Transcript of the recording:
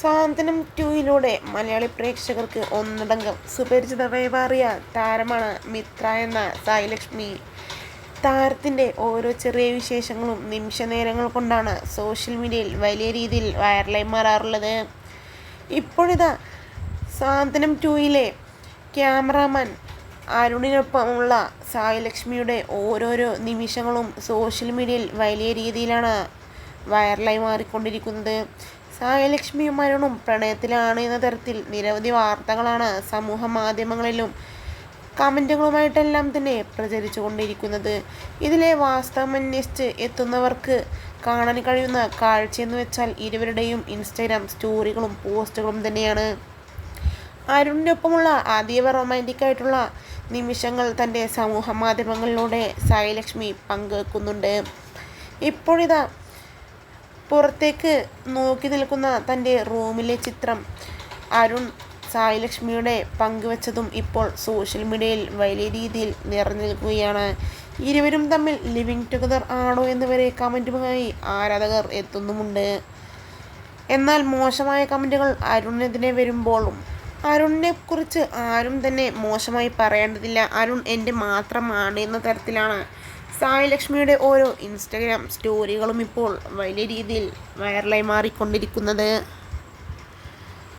സാന്ത്വനം ടൂയിലൂടെ മലയാളി പ്രേക്ഷകർക്ക് ഒന്നടങ്കം സുപരിചിതമായി മാറിയ താരമാണ് മിത്ര എന്ന സായിലക്ഷ്മി. താരത്തിന്റെ ഓരോ ചെറിയ വിശേഷങ്ങളും നിമിഷ നേരങ്ങൾ കൊണ്ടാണ് സോഷ്യൽ മീഡിയയിൽ വലിയ രീതിയിൽ വൈറലായി മാറാറുള്ളത്. ഇപ്പോഴിതാ സാന്ത്വനം ടൂയിലെ ക്യാമറാമാൻ അരുണിനൊപ്പമുള്ള സായിലക്ഷ്മിയുടെ ഓരോരോ നിമിഷങ്ങളും സോഷ്യൽ മീഡിയയിൽ വലിയ രീതിയിലാണ് വൈറലായി മാറിക്കൊണ്ടിരിക്കുന്നത്. സായലക്ഷ്മിയും അരുണും പ്രണയത്തിലാണ് എന്ന തരത്തിൽ നിരവധി വാർത്തകളാണ് സമൂഹ മാധ്യമങ്ങളിലും കമന്റുകളുമായിട്ടെല്ലാം തന്നെ പ്രചരിച്ചു കൊണ്ടിരിക്കുന്നത് ഇതിലെ വാസ്തവം അന്വേഷിച്ച് എത്തുന്നവർക്ക് കാണാൻ കഴിയുന്ന കാഴ്ചയെന്ന് വെച്ചാൽ ഇരുവരുടെയും ഇൻസ്റ്റാഗ്രാം സ്റ്റോറികളും പോസ്റ്റുകളും തന്നെയാണ്. അരുണിനൊപ്പമുള്ള അതീവ റൊമാന്റിക് ആയിട്ടുള്ള നിമിഷങ്ങൾ തന്റെ സമൂഹ മാധ്യമങ്ങളിലൂടെ സായിലക്ഷ്മി പങ്കുവെക്കുന്നുണ്ട്. ഇപ്പോഴിതാ പുറത്തേക്ക് നോക്കി നിൽക്കുന്ന തന്റെ റൂമിലെ ചിത്രം അരുൺ സായിലക്ഷ്മിയുടെ പങ്കുവച്ചതും ഇപ്പോൾ സോഷ്യൽ മീഡിയയിൽ വലിയ രീതിയിൽ നിറഞ്ഞു നിൽക്കുകയാണ് ഇരുവരും തമ്മിൽ ലിവിങ് ടുഗദർ ആണോ എന്ന് വരെ കമന്റുമായി ആരാധകർ എത്തുന്നുമുണ്ട്. എന്നാൽ മോശമായ കമന്റുകൾ അരുണിനെതിരെ വരുമ്പോഴും അരുണിനെ കുറിച്ച് ആരും തന്നെ മോശമായി പറയേണ്ടതില്ല. അരുൺ എന്റെ മാത്രമാണ് എന്ന തരത്തിലാണ് സായി ലക്ഷ്മിയുടെ ഓരോ ഇൻസ്റ്റഗ്രാം സ്റ്റോറികളും ഇപ്പോൾ വലിയ രീതിയിൽ വൈറലായി മാറിക്കൊണ്ടിരിക്കുന്നത്.